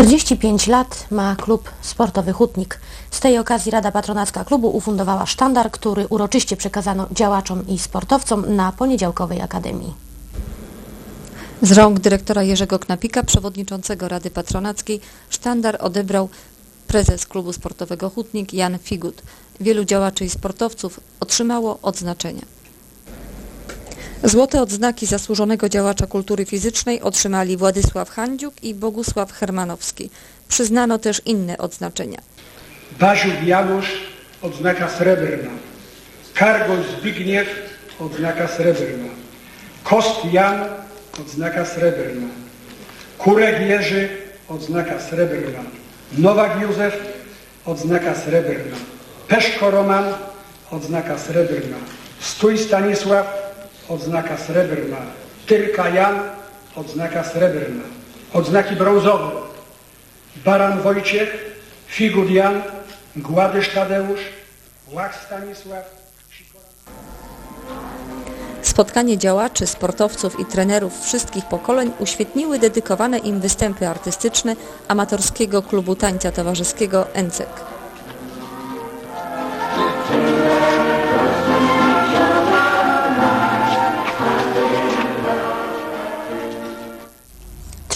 45 lat ma klub sportowy Hutnik. Z tej okazji Rada Patronacka klubu ufundowała sztandar, który uroczyście przekazano działaczom i sportowcom na poniedziałkowej akademii. Z rąk dyrektora Jerzego Knapika, przewodniczącego Rady Patronackiej, sztandar odebrał prezes klubu sportowego Hutnik Jan Figut. Wielu działaczy i sportowców otrzymało odznaczenia. Złote odznaki zasłużonego działacza kultury fizycznej otrzymali Władysław Handziuk i Bogusław Hermanowski. Przyznano też inne odznaczenia. Baziuk Janusz, odznaka srebrna. Kargoś Zbigniew, odznaka srebrna. Kost Jan, odznaka srebrna. Kurek Jerzy, odznaka srebrna. Nowak Józef, odznaka srebrna. Peszko Roman, odznaka srebrna. Stój Stanisław, odznaka srebrna. Tyrka Jan, odznaka srebrna. Odznaki brązowe. Baran Wojciech, Figur Jan, Gładysz Tadeusz, Łach Stanisław, Spotkanie działaczy, sportowców i trenerów wszystkich pokoleń uświetniły dedykowane im występy artystyczne amatorskiego klubu tańca towarzyskiego ENCEK.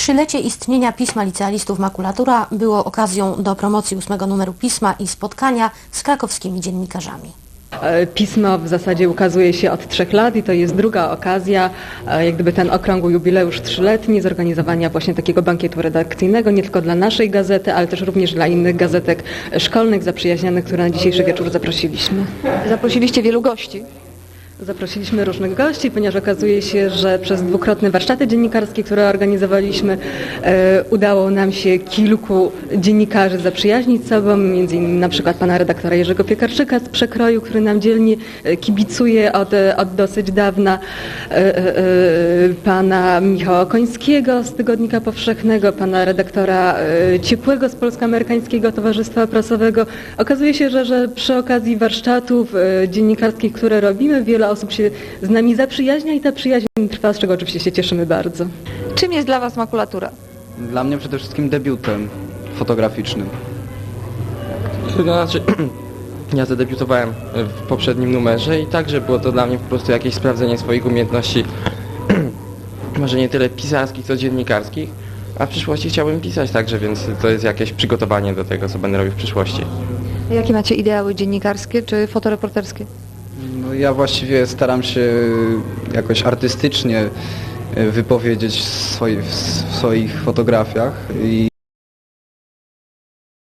Trzylecie istnienia Pisma Licealistów Makulatura było okazją do promocji ósmego numeru Pisma i spotkania z krakowskimi dziennikarzami. E, Pismo w zasadzie ukazuje się od trzech lat i to jest druga okazja, e, jak gdyby ten okrągły jubileusz trzyletni, zorganizowania właśnie takiego bankietu redakcyjnego, nie tylko dla naszej gazety, ale też również dla innych gazetek szkolnych, zaprzyjaźnionych, które na dzisiejszy wieczór zaprosiliśmy. Zaprosiliście wielu gości. Zaprosiliśmy różnych gości, ponieważ okazuje się, że przez dwukrotne warsztaty dziennikarskie, które organizowaliśmy, e, udało nam się kilku dziennikarzy zaprzyjaźnić sobą, między innymi na przykład pana redaktora Jerzego Piekarczyka z Przekroju, który nam dzielnie e, kibicuje od, od dosyć dawna, e, pana Michała Końskiego z Tygodnika Powszechnego, pana redaktora Ciepłego z Polsko-Amerykańskiego Towarzystwa Prasowego. Okazuje się, że, że przy okazji warsztatów dziennikarskich, które robimy, wiele osób się z nami zaprzyjaźnia i ta przyjaźń trwa, z czego oczywiście się cieszymy bardzo. Czym jest dla Was makulatura? Dla mnie przede wszystkim debiutem fotograficznym. To znaczy, ja zadebiutowałem w poprzednim numerze i także było to dla mnie po prostu jakieś sprawdzenie swoich umiejętności, może nie tyle pisarskich, co dziennikarskich, a w przyszłości chciałbym pisać także, więc to jest jakieś przygotowanie do tego, co będę robił w przyszłości. Jakie macie ideały dziennikarskie czy fotoreporterskie? Ja właściwie staram się jakoś artystycznie e, wypowiedzieć w swoich, w swoich fotografiach i